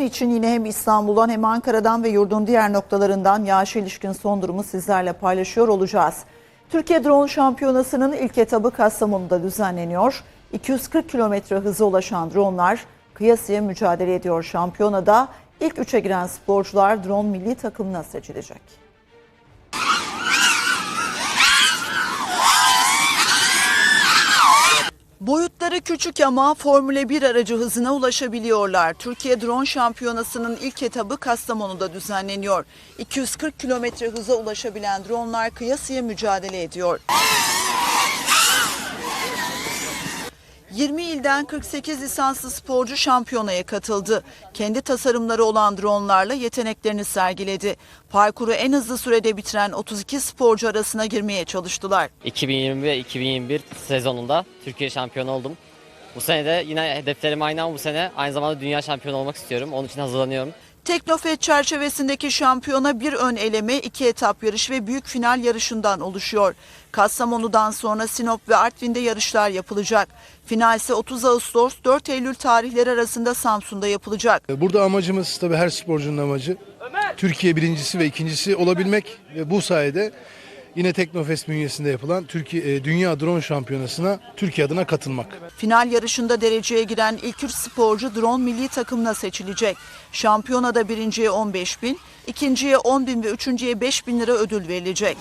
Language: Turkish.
için yine hem İstanbul'dan hem Ankara'dan ve yurdun diğer noktalarından yağışa ilişkin son durumu sizlerle paylaşıyor olacağız. Türkiye Drone Şampiyonası'nın ilk etabı Kastamonu'da düzenleniyor. 240 kilometre hıza ulaşan dronlar kıyasıya mücadele ediyor. Şampiyonada ilk üçe giren sporcular drone milli takımına seçilecek. Boyutları küçük ama Formüle 1 aracı hızına ulaşabiliyorlar. Türkiye Drone Şampiyonası'nın ilk etabı Kastamonu'da düzenleniyor. 240 kilometre hıza ulaşabilen dronlar kıyasıya mücadele ediyor. İlden 48 lisanslı sporcu şampiyonaya katıldı. Kendi tasarımları olan dronlarla yeteneklerini sergiledi. Parkuru en hızlı sürede bitiren 32 sporcu arasına girmeye çalıştılar. 2020 ve 2021 sezonunda Türkiye şampiyonu oldum. Bu sene de yine hedeflerim aynı ama bu sene aynı zamanda dünya şampiyonu olmak istiyorum. Onun için hazırlanıyorum. Teknofest çerçevesindeki şampiyona bir ön eleme, iki etap yarış ve büyük final yarışından oluşuyor. Kastamonu'dan sonra Sinop ve Artvin'de yarışlar yapılacak. Final ise 30 Ağustos 4 Eylül tarihleri arasında Samsun'da yapılacak. Burada amacımız tabii her sporcunun amacı Türkiye birincisi ve ikincisi olabilmek ve bu sayede yine Teknofest bünyesinde yapılan Türkiye e, Dünya Drone Şampiyonası'na Türkiye adına katılmak. Final yarışında dereceye giren ilk üç sporcu drone milli takımına seçilecek. Şampiyonada birinciye 15 bin, ikinciye 10 bin ve üçüncüye 5 bin lira ödül verilecek.